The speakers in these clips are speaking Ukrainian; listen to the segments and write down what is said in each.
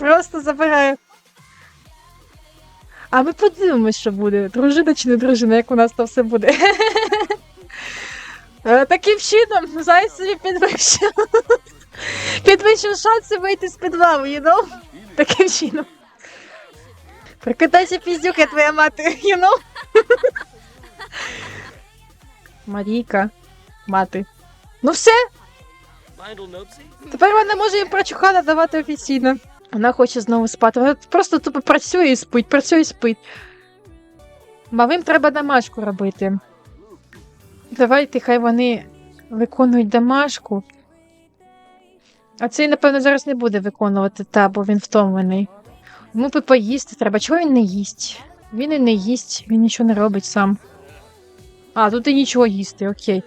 Просто забираю. А ми подивимось, що буде. Дружина чи не дружина, як у нас там все буде. Е, Таким чином, зайць собі підвищив. Підвищив шанси вийти з підвалу, you know? Таким чином. Прикидайся піздюка, твоя мати, you know? Марійка, мати. Ну все, Тепер вона може їм прочухана давати офіційно. Вона хоче знову спати. Вона просто тупо працює і спить, працює і спить. Малим треба домашку робити. Давайте, хай вони виконують домашку. А цей, напевно, зараз не буде виконувати, та, бо він втомлений. Йому би поїсти треба. Чого він не їсть? Він і не їсть, він нічого не робить сам. А, тут і нічого їсти, окей.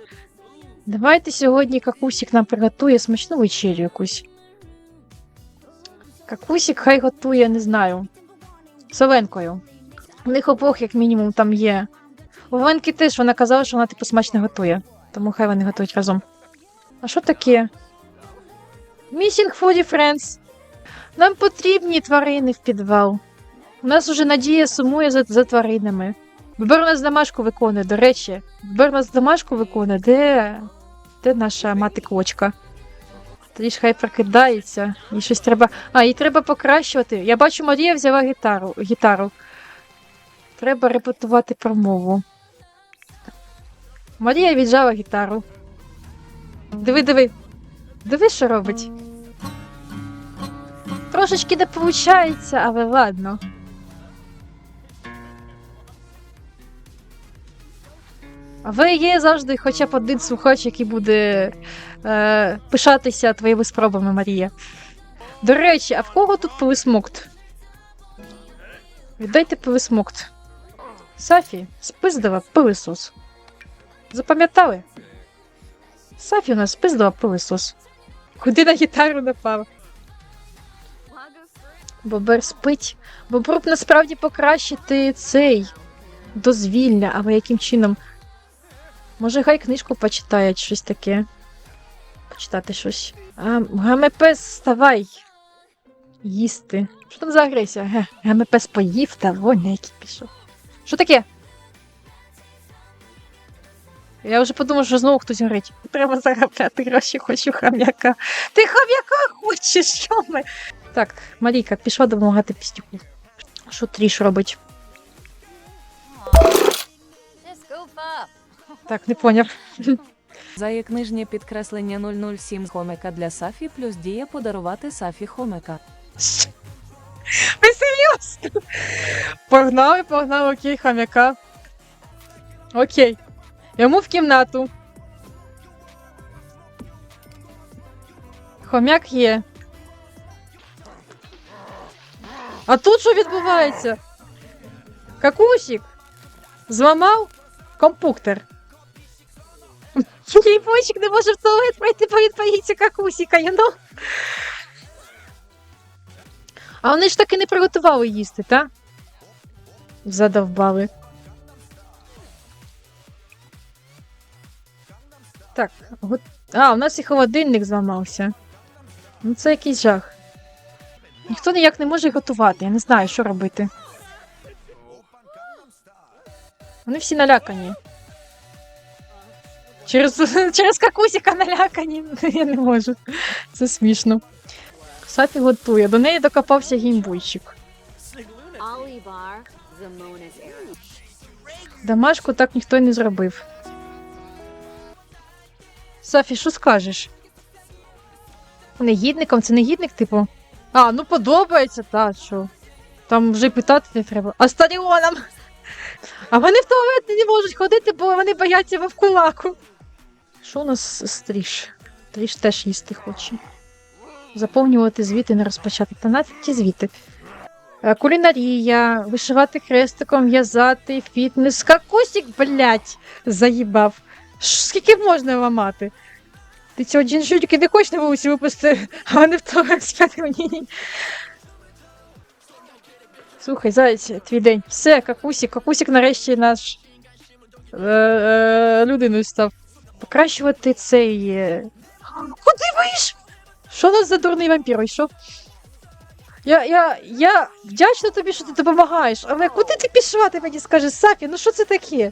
Давайте сьогодні какусік нам приготує смачну вечерю якусь. Какусік хай готує, не знаю. З Оленкою. У них обох, як мінімум, там є. У Оленки теж вона казала, що вона типу смачно готує. Тому хай вони готують разом. А що таке? Missing Foodie Friends. Нам потрібні тварини в підвал. У нас уже Надія сумує за, за тваринами. Бобер у нас домашку виконує, до речі. Бобер у нас домашку виконує. Де? Де наша мати квочка? Тоді ж хай прокидається. І щось треба. А, їй треба покращувати. Я бачу, Марія взяла гітару. гітару. Треба репетувати промову. Марія віджала гітару. Диви, диви. Диви, що робить. Трошечки не виходить, але ладно. Ви є завжди хоча б один слухач, який буде е, пишатися твоїми спробами, Марія. До речі, а в кого тут пилисмокт? Віддайте пилисмокт. Сафі, спиздила пилисос. Запам'ятали? Сафі у нас спиздила пилисос. Куди на гітару напав? Бобер спить. Бобру б насправді покращити цей дозвілля, але яким чином? Може, хай книжку почитає, щось таке. Почитати щось. А, Гамепес, вставай. Їсти. Що там за агресія? Гамепес поїв та вон який пішов. Що таке? Я вже подумав, що знову хтось горить. Треба заробляти гроші, хочу хам'яка. Ти хам'яка хочеш, що ми? Так, Марійка, пішла допомагати пістюку. Що тріш робить? Так, не поняв. За книжнє підкреслення 007 хомика для Сафі плюс дія подарувати Сафі хомика. Ви серйозно? Погнали, погнали, окей, хам'яка. Окей. Йому в кімнату. Хомяк є. А тут що відбувається? Какусік? Зламав компуктер. Ліпочик не може в туалет пройти, бо він боїться какусіка? А вони ж таки не приготували їсти, та? Задовбали. Так, го- а, у нас і холодильник зламався. Ну це якийсь жах. Ніхто ніяк не може готувати, я не знаю, що робити. Вони всі налякані. Через, через какусіка налякані. Я не можу. Це смішно. Сафі готує. До неї докопався гімбуйчик. Домашку так ніхто й не зробив. Сафі, що скажеш? Негідником? Це негідник, типу? А, ну подобається, та що. Там вже питати не треба. А стадіоном! А вони в туалет не можуть ходити, бо вони бояться вовкулаку. Що у нас з тріш? Тріш теж їсти хоче. Заповнювати звіти, не розпочати. Та нафіг ті звіти. Е, Кулінарія, вишивати хрестиком, в'язати, фітнес. Какусік, блять, заїбав. Скільки можна ламати? Ти цього джинжутики не хочеш на вулиці випусти, а вони в спять мені. Слухай, заяць, твій день. Все, какусік, какусік нарешті наш е, е, людиною став. Покращувати цей. е, Куди вийшов? Що у нас за дурний вампір вийшов? Я, я, я вдячна тобі, що ти допомагаєш, але куди ти пішла, ти мені скажеш, Сафі, ну що це таке?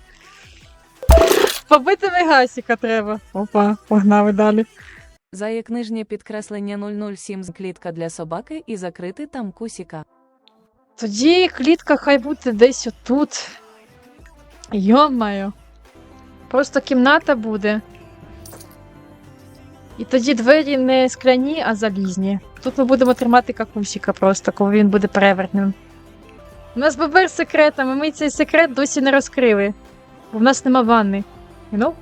Побити Мегасіка треба. Опа, погнали далі. Заяк нижнє підкреслення 007 з клітка для собаки і закрити там кусіка. Тоді клітка хай буде десь отут. Йомаю. Просто кімната буде. І тоді двері не скляні, а залізні. Тут ми будемо тримати какусіка просто, коли він буде перевертним. У нас бобер з секретами, ми цей секрет досі не розкрили. Бо в нас нема ванни. You know?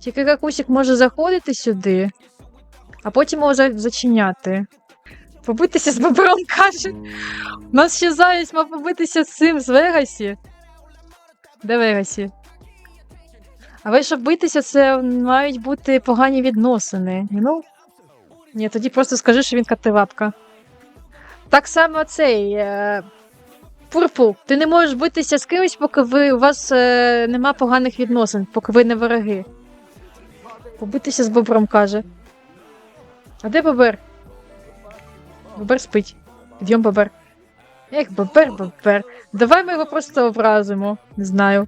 Тільки какусік може заходити сюди, а потім за- зачиняти. Побитися з бобром каже. У нас ще заяць мав побитися з цим з Вегасі. Де Вегасі? А ви, щоб битися, це мають бути погані відносини. Ну? Ні, тоді просто скажи, що він кативапка. Так само цей. Е... Пурпу, ти не можеш битися з кимось, поки ви, у вас е... нема поганих відносин, поки ви не вороги. Побитися з бобром каже. А де бобер? Бобер спить. Підйом бобер. Ех, бобер, бобер. Давай ми його просто образимо. Не знаю.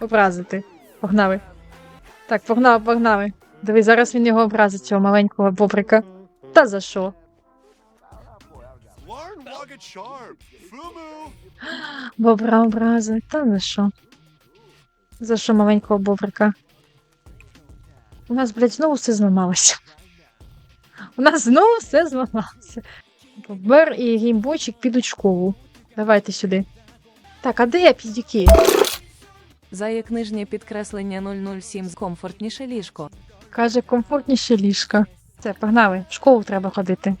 Образити. Погнали. Так, погнали, погнали. Диви, зараз він його образить, цього маленького бобрика. Та за що? Бобра образить. Та за що? За що маленького бобрика? У нас, блядь, знову все зламалося. У нас знову все зламалося. Бобер і геймбойчик підуть в школу. Давайте сюди. Так, а де я підюки? Заяк нижнє підкреслення 007 з комфортніше ліжко. Каже, комфортніше ліжка. Все, погнали, в школу треба ходити.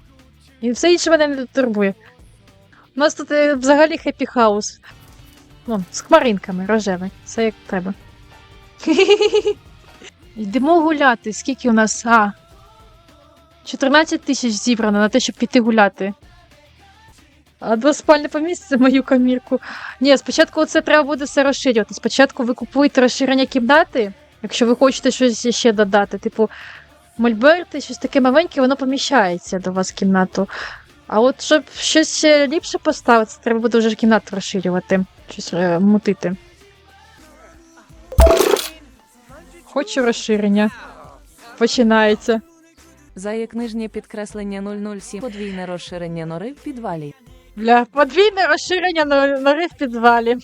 І все інше мене не турбує. У нас тут е, взагалі хеппі хаус. Ну, з хмаринками, рожевий. Все як треба. Йдемо гуляти. Скільки у нас? А. 14 тисяч зібрано на те, щоб піти гуляти. А двоспальне поміститься мою камірку. Ні, спочатку це треба буде все розширювати. Спочатку ви купуєте розширення кімнати, якщо ви хочете щось ще додати. Типу, мольберти, щось таке маленьке, воно поміщається до вас в кімнату. А от щоб щось ліпше поставити, треба буде вже кімнату розширювати, щось е, мутити. Хочу розширення. Починається. Заяк нижнє підкреслення 007 подвійне розширення нори в підвалі. Бля, подвійне розширення нор- нори в підвалі.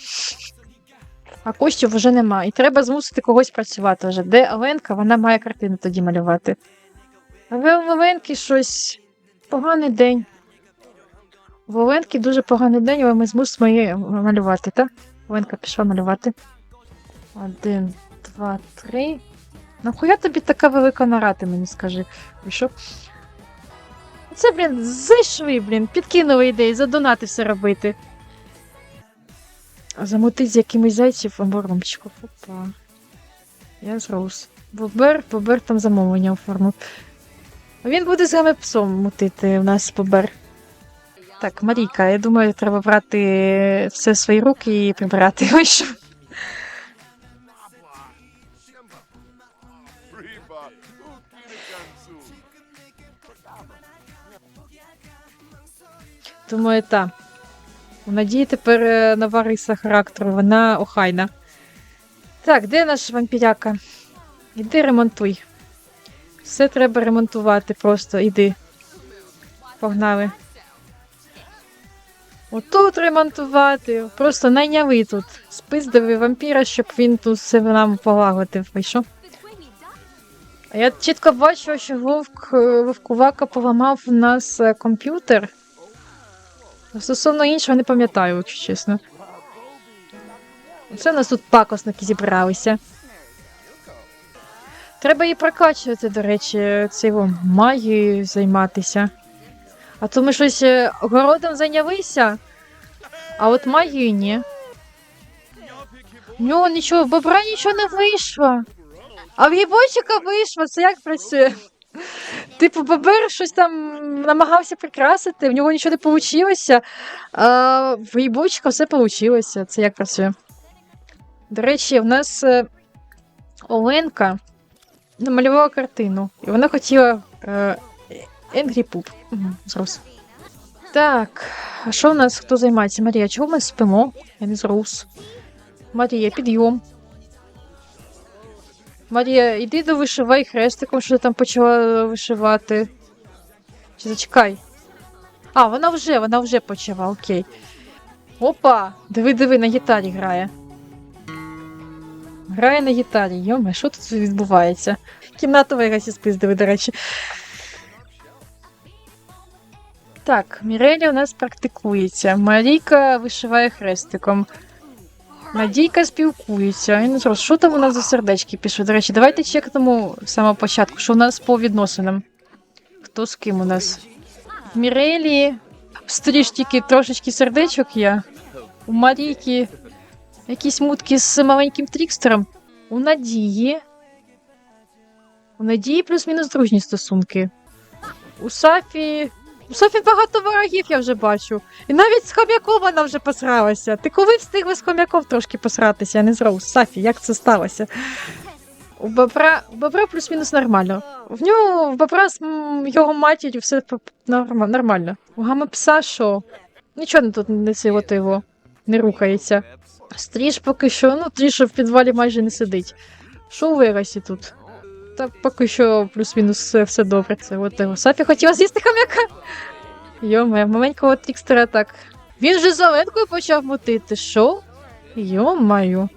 А коштів вже нема. І треба змусити когось працювати вже. Де Оленка, вона має картину тоді малювати. А ви у Оленки щось. Поганий день. В Оленки дуже поганий день, але ми змусимо її малювати, так? Оленка пішла малювати. Один, два, три. Нахуя тобі така велика нора, ти мені скажи. Що? Це, блін, зайшли, блін, підкинули ідеї, задонати все робити. Замутить з якимось зайців або ромчиків. Опа. Я зрос. Бобер, Бобер там замовлення оформив. Він буде з вами псом мутити у нас Бобер. Так, Марійка, я думаю, треба брати все в свої руки і прибирати. Ой, що? Думаю, та. У Надії тепер е, нова риса характеру, вона охайна. Так, де наш вампіряка? Іди ремонтуй. Все треба ремонтувати просто, іди. Погнали. Отут ремонтувати. Просто найняли тут. Спиздили вампіра, щоб він тут все нам полагодив. Вийшов. Я чітко бачу, що вовк е, вовкувака поламав у нас е, комп'ютер. Стосовно іншого не пам'ятаю, якщо чесно. Це у нас тут пакосники зібралися. Треба її прокачувати, до речі, цього магією займатися. А то ми щось е, городом зайнялися, а от магією ні. В нього нічого, в бобра нічого не вийшло. А в гібойчика вийшло, це як працює? Типу, бобер щось там намагався прикрасити, в нього нічого не вийшло, а в гібойчика все вийшло. Це як працює? До речі, в нас е, Оленка намалювала картину, і вона хотіла е, Пуп. Угу, зрос. Так, а що у нас хто займається? Марія, чого ми спимо? Я не зрос. Марія, підйом. Марія, іди до вишивай хрестиком, що ти там почала вишивати. Чи зачекай. А, вона вже, вона вже почала, окей. Опа! Диви, диви, на гітарі грає. Грає на гітарі. Йоме, що тут відбувається? Кімната Вегасі спиздили, до речі. Так, Міреля у нас практикується. Марійка вишиває хрестиком. Надійка спілкується. Я не що там у нас за сердечки пішли. До речі, давайте чекнемо з самого початку, що у нас по відносинам. Хто з ким у нас? В Мірелі в стріж тільки трошечки сердечок є. У Марійки якісь мутки з маленьким трікстером. У Надії. У Надії плюс-мінус дружні стосунки. У Сафі. У Софі багато ворогів, я вже бачу. І навіть з хом'яком вона вже посралася. Ти коли встигла з хом'яком трошки посратися, а не з? Сафі, як це сталося? У бобра, у бобра плюс-мінус нормально. В нього в бобра з його матір'ю все норм- нормально. У гамапса що? Нічого тут не його не рухається. Стріж поки що, ну тріж в підвалі майже не сидить. Що у Вегасі тут? Та поки що плюс-мінус все, все добре. Це от. Сафі хотіла з'їсти хомяка. Йоме, маленького трікстера так. Він же зеленкою почав мутити. Що? Йомаю.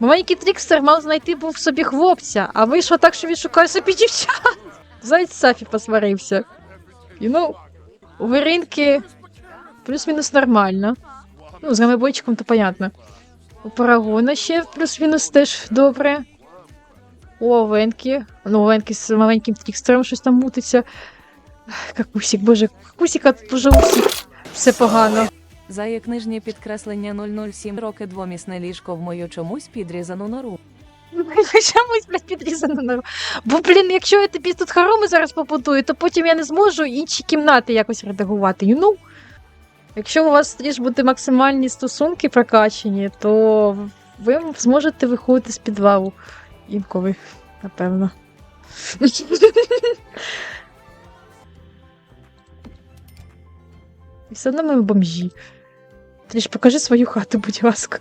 Маленький трікстер мав знайти був собі хлопця, а вийшло так, що він шукає собі дівчат. Зайць Сафі посварився. І ну, у Веринки плюс-мінус нормально. Ну, з гамебойчиком то понятно. У Парагона ще плюс-мінус теж добре. У Овенки. Ну, Овенки з маленьким трікстером щось там мутиться. Какусік, боже, какусіка тут уже у всіх все погано. Заєк нижнє підкреслення 007 роки двомісне ліжко в мою чомусь підрізану нору. Чомусь, блядь, підрізано на. Бо, блін, якщо я тобі тут хороми зараз побудую, то потім я не зможу інші кімнати якось редагувати. You know? Якщо у вас тріж буде максимальні стосунки прокачені, то ви зможете виходити з підвалу. Інколи, напевно. І все одно ми бомжі. Тріж, покажи свою хату, будь ласка.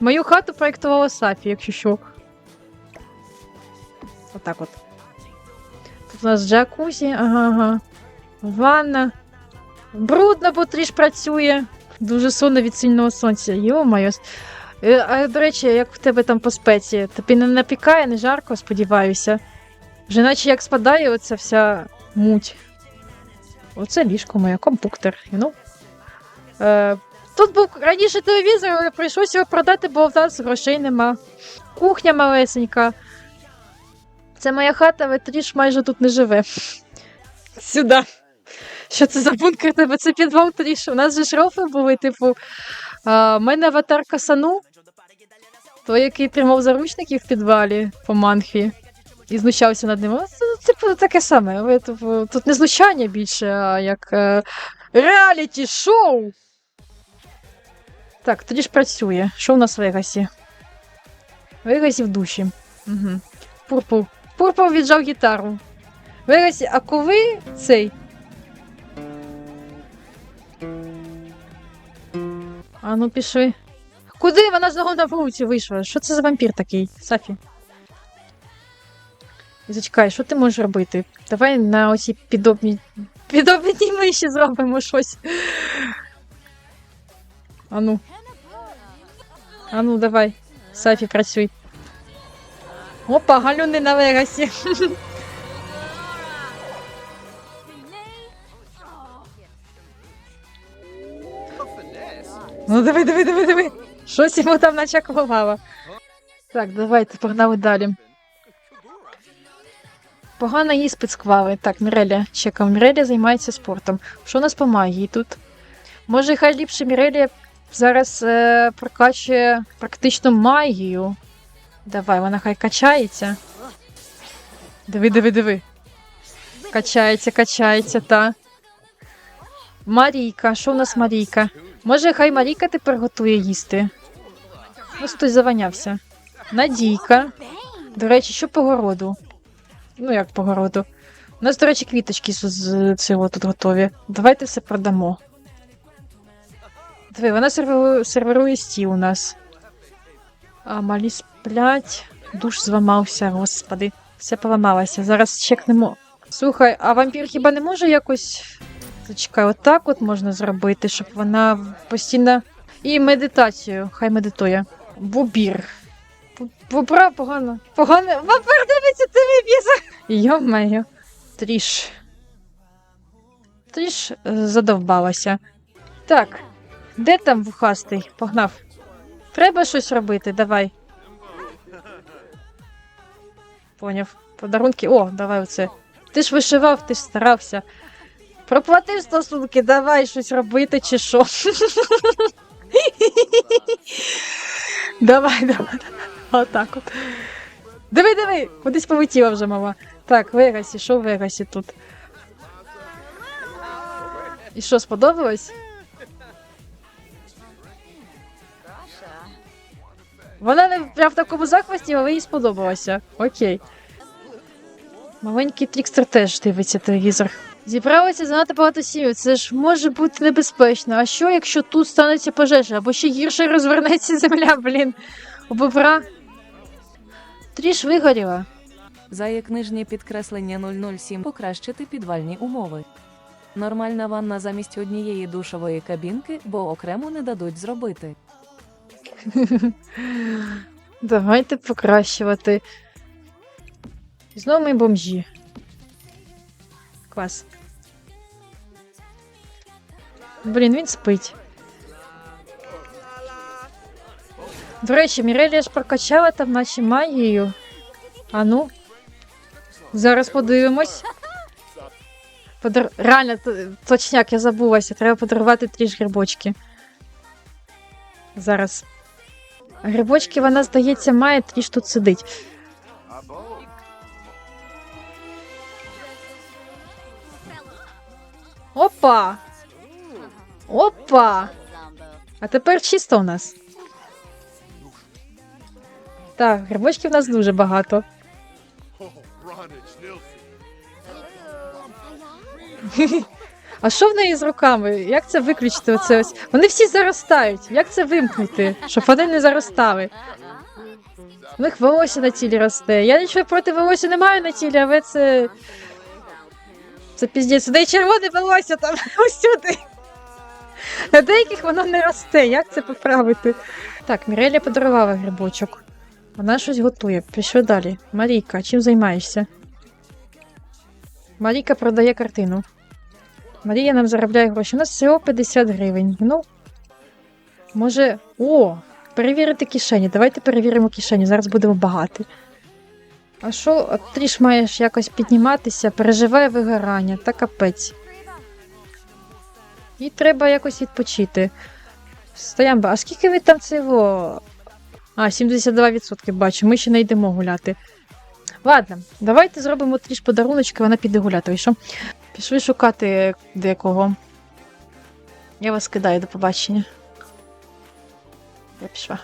Мою хату проєктувала Сафі, якщо що. Отак от. Тут у нас джакузі, ага, ага. Ванна. Брудно, бо тріж працює. Дуже сонно від сильного сонця. Йо-моє. Е, А, до речі, як в тебе там по спеці? Тобі не напікає, не жарко, сподіваюся. Вже наче як спадає оця вся муть. Оце ліжко моє, компуктор, you know? Е, Тут був раніше телевізор, але прийшлося його продати, бо в нас грошей нема. Кухня малесенька. Це моя хата, але майже тут не живе. Сюди. Що це за бункер тебе? Це підвал тріш. У нас же ж рофи були, типу. В мене аватарка Сану, той, який тримав заручників в підвалі по манхві і знущався над ними. Це, типу, таке саме. Типу, тут не знущання більше, а як е, реаліті-шоу. Так, тоді ж працює. Що у нас в Вегасі? Вегасі в душі. Угу. Пурпур. Пурпур віджав гітару. Вегасі, а коли цей? А ну пішли. Куди? Вона знову на вулиці вийшла. Що це за вампір такий, Сафі? Зачекай, що ти можеш робити? Давай на оці підобні. Підобні миші зробимо щось. Ану. Ану, давай. Сафі, працюй. Опа, галюни на Вегасі. Ну давай, давай, давай, давай. Щось йому там начаклувало. Так, давайте, погнали далі. Погано іспит склали. Так, Міреля, чекав. Міреля займається спортом. Що у нас по магії тут? Може, хай ліпше Міреля зараз е, прокачує практично магію. Давай, вона хай качається. Диви, диви, диви. Качається, качається, та. Марійка, що у нас Марійка? Може, хай Марійка тепер готує їсти. Ось хтось заванявся. Надійка. До речі, що по городу? Ну, як по городу? У нас, до речі, квіточки з, з цього тут готові. Давайте все продамо. Диви, вона серверує, серверує стіл у нас. А малі сплять. Душ зламався, господи. Все поламалося. Зараз чекнемо. Слухай, а вампір хіба не може якось. Зачекай, отак от можна зробити, щоб вона постійно. І медитацію, хай медитує. Бубір. Бу- Бубра погано. Погано. Вампир дивиться телевізор. Йо-моє. Тріш. Тріш е, задовбалася. Так. Де там вухастий? Погнав. Треба щось робити, давай. Поняв. Подарунки. О, давай оце. Ти ж вишивав, ти ж старався. Проплатив стосунки, давай щось робити чи що. давай, давай. Отак от. Диви, диви, кудись полетіла вже мама. Так, в Вегасі, що в Вегасі тут? І що, сподобалось? Вона не прям в такому захваті, але їй сподобалося. Окей. Маленький трікстер теж дивиться телевізор. Зібралося занадто багато сім'їв. Це ж може бути небезпечно. А що, якщо тут станеться пожежа, або ще гірше розвернеться земля, блін. У бобра. Тріш вигоріла. Заяк нижнє підкреслення 007 покращити підвальні умови. Нормальна ванна замість однієї душової кабінки, бо окремо не дадуть зробити. Давайте покращувати. І Знову ми бомжі. Клас. Блін, він спить. До речі, Мірелія ж прокачала там наші магією. А ну. Зараз подивимось. Подар... Реально, точняк, я забулася. Треба подарувати тріш грибочки. Зараз. Грибочки вона, здається, має тріш тут сидить. Опа! Опа! А тепер чисто у нас. Так, грибочків у нас дуже багато. А що в неї з руками? Як це виключити? Оце ось? Вони всі заростають. Як це вимкнути? Щоб вони не заростали. У них волосся на тілі росте. Я нічого проти волосся не маю на тілі, але це. Це піздець. Де червоне волосся там усюди. На деяких воно не росте. Як це поправити? Так, Міреля подарувала грибочок. Вона щось готує. Пішли далі. Марійка, чим займаєшся? Марійка продає картину. Марія нам заробляє гроші. У нас всього 50 гривень. Ну. Може. О! Перевірити кишені. Давайте перевіримо кишені. Зараз будемо багаті. А що, ж маєш якось підніматися, переживає вигорання та капець. І треба якось відпочити. Стоямба, а скільки ви там цього? А, 72% бачу, ми ще не йдемо гуляти. Ладно, давайте зробимо тріш подаруночки, вона піде гуляти. Ви що? Пішли шукати декого. Я вас кидаю, до побачення. Я пішла.